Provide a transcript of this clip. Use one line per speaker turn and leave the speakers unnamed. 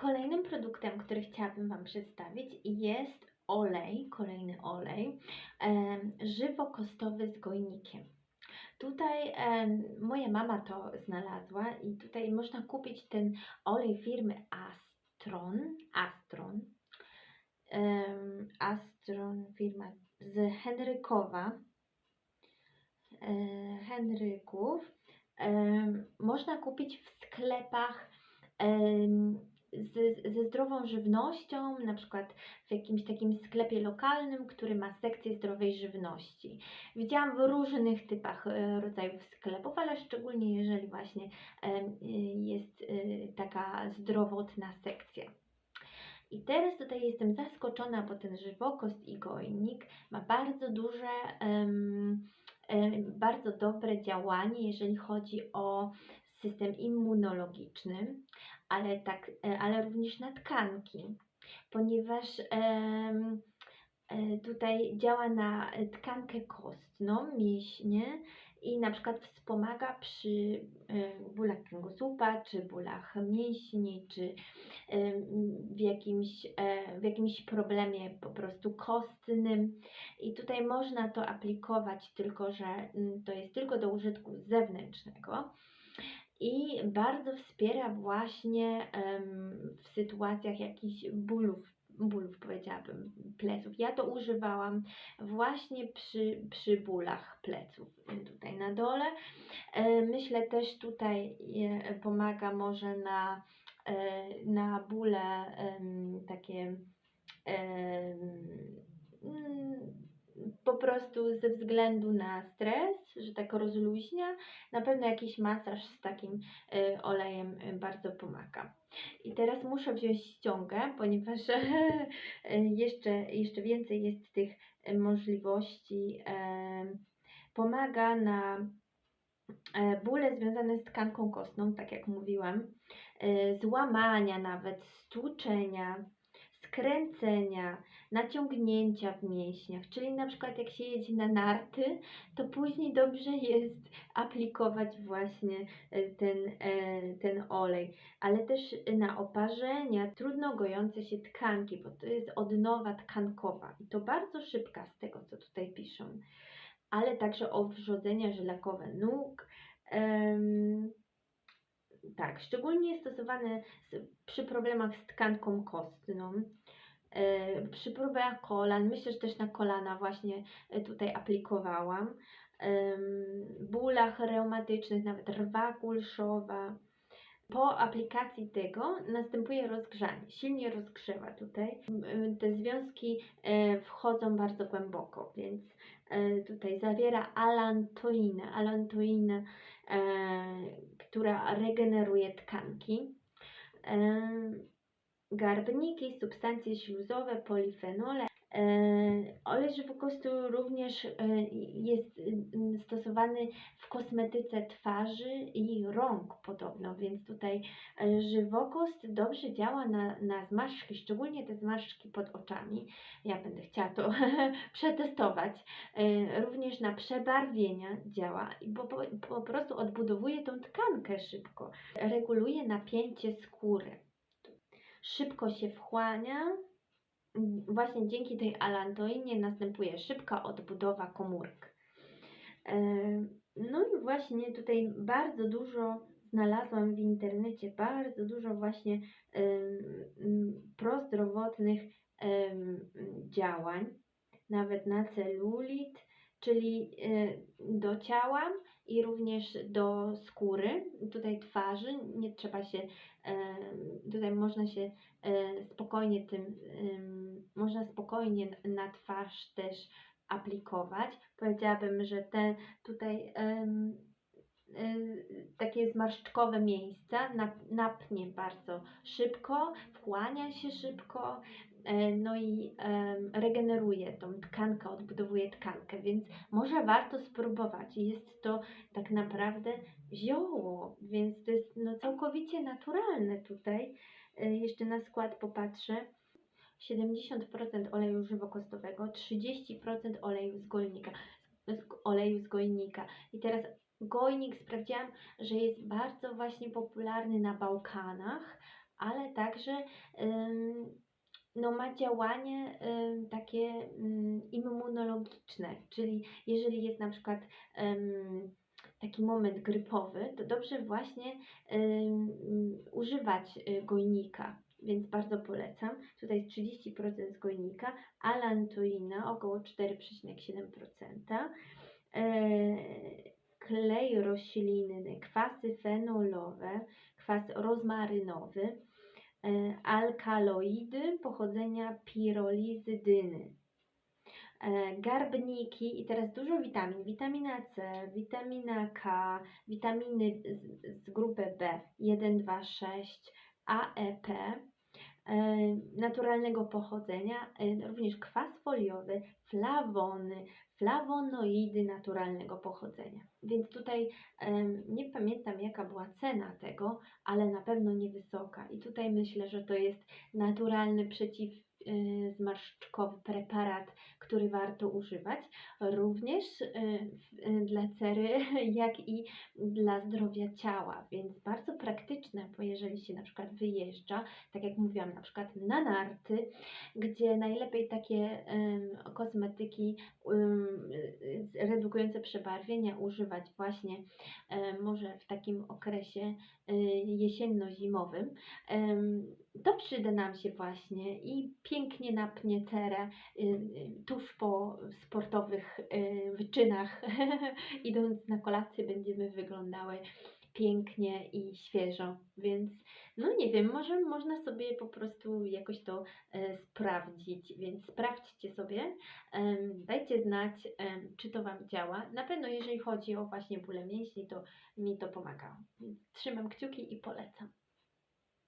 Kolejnym produktem, który chciałabym Wam przedstawić jest olej, kolejny olej, żywokostowy z gojnikiem. Tutaj moja mama to znalazła i tutaj można kupić ten olej firmy Astron, Astron, Astron firma z Henrykowa, e, Henryków. Można kupić w sklepach z, ze zdrową żywnością, na przykład w jakimś takim sklepie lokalnym, który ma sekcję zdrowej żywności. Widziałam w różnych typach e, rodzajów sklepów, ale szczególnie jeżeli właśnie y, jest y, taka zdrowotna sekcja. I teraz tutaj jestem zaskoczona, bo ten żywokost i gojnik ma bardzo duże, em, em, bardzo dobre działanie, jeżeli chodzi o system immunologiczny, ale, tak, e, ale również na tkanki, ponieważ e, tutaj działa na tkankę kostną, mięśnie i na przykład wspomaga przy e, bólach kręgosłupa, czy bólach mięśni, czy w jakimś, w jakimś problemie po prostu kostnym. I tutaj można to aplikować, tylko że mm, to jest tylko do użytku zewnętrznego i bardzo wspiera właśnie em, w sytuacjach jakichś bólów, bólów powiedziałabym, pleców. Ja to używałam właśnie przy, przy bólach pleców tutaj na dole. E, Myślę też tutaj e, pomaga może na, e, na bóle em, takie mm, po prostu ze względu na stres, że tak rozluźnia, na pewno jakiś masaż z takim y, olejem y, bardzo pomaga. I teraz muszę wziąć ściągę, ponieważ y, jeszcze, jeszcze więcej jest tych y, możliwości. em, Pomaga na e, bóle związane z tkanką kostną, tak jak mówiłam, złamania nawet, stłuczenia, skręcenia, naciągnięcia w mięśniach, czyli na przykład jak się jedzie na narty, to później dobrze jest aplikować właśnie e, ten, e, ten olej, ale też na oparzenia, trudno gojące się tkanki, bo to jest odnowa tkankowa i to bardzo szybka z tego, co tutaj piszą, ale także owrzodzenia żylakowe nóg, em, tak, szczególnie stosowane z, przy problemach z tkanką kostną, e, przy problemach kolan, myślę, że też na kolana właśnie e, tutaj aplikowałam, em, bólach reumatycznych, nawet rwa kulszowa. Po aplikacji tego następuje rozgrzanie, silnie rozgrzewa tutaj. Te związki e, wchodzą bardzo głęboko, więc tutaj zawiera alantoinę. E, która regeneruje tkanki. Em, Garbniki, substancje śluzowe, polifenole. E, Olej żywokostu również e, jest mm, stosowany w kosmetyce twarzy i rąk podobno, więc tutaj e, żywokost dobrze działa na, na zmarszczki, szczególnie te zmarszczki pod oczami. Ja będę chciała to przetestować. Również na przebarwienia działa, bo po, po prostu odbudowuje tą tkankę szybko. Reguluje napięcie skóry. Szybko się wchłania. Właśnie dzięki tej alantoinie następuje szybka odbudowa komórek. E, No i właśnie tutaj bardzo dużo znalazłam w internecie, bardzo dużo właśnie prozdrowotnych działań, nawet na celulit, czyli e, do ciała i również do skóry, tutaj twarzy. Nie trzeba się, e, tutaj można się e, spokojnie tym, można spokojnie na twarz też aplikować. Powiedziałabym, że te tutaj takie zmarszczkowe miejsca nap- napnie bardzo szybko, wchłania się szybko, no i regeneruje tą tkankę, odbudowuje tkankę, więc może warto spróbować. Jest to tak naprawdę zioło, więc to jest no, całkowicie naturalne tutaj. E, Jeszcze na skład popatrzę. 70% oleju żywokostowego, 30% oleju z gojnika, z oleju z gojnika. I teraz gojnik sprawdziłam, że jest bardzo właśnie popularny na Bałkanach, ale także ym, no, ma działanie ym, takie ym, immunologiczne, czyli jeżeli jest na przykład ym, taki moment grypowy, to dobrze właśnie używać y, gojnika, więc bardzo polecam. Tutaj jest 30% z gojnika, alantoina około 4,7%, e, klej roślinny, kwasy fenolowe, kwas rozmarynowy, alkaloidy pochodzenia pirolizydyny. E, garbniki i teraz dużo witamin, witamina C, witamina K, witaminy z, z grupy B 1, 2, 6, AEP, e, naturalnego pochodzenia, e, również kwas foliowy, flawony, flawonoidy naturalnego pochodzenia. Więc tutaj nie pamiętam jaka była cena tego, ale na pewno niewysoka. I tutaj myślę, że to jest naturalny przeciwzmarszczkowy preparat, który warto używać. Również y, y, dla cery, jak i dla zdrowia ciała, więc bardzo praktyczne, bo jeżeli się na przykład wyjeżdża, tak jak mówiłam, na przykład na narty, gdzie najlepiej takie kosmetyki y, redukujące przebarwienia używać właśnie może w takim okresie y, jesienno-zimowym, to przyda nam się właśnie i pięknie napnie cerę y, y, tuż po sportowych y, wyczynach. Idąc na kolację będziemy wyglądały pięknie i świeżo, więc no nie wiem, może można sobie po prostu jakoś to e, sprawdzić, więc sprawdźcie sobie, em, dajcie znać, em, czy to Wam działa. Na pewno jeżeli chodzi o właśnie bóle mięśni, to mi to pomagało. Więc trzymam kciuki i polecam.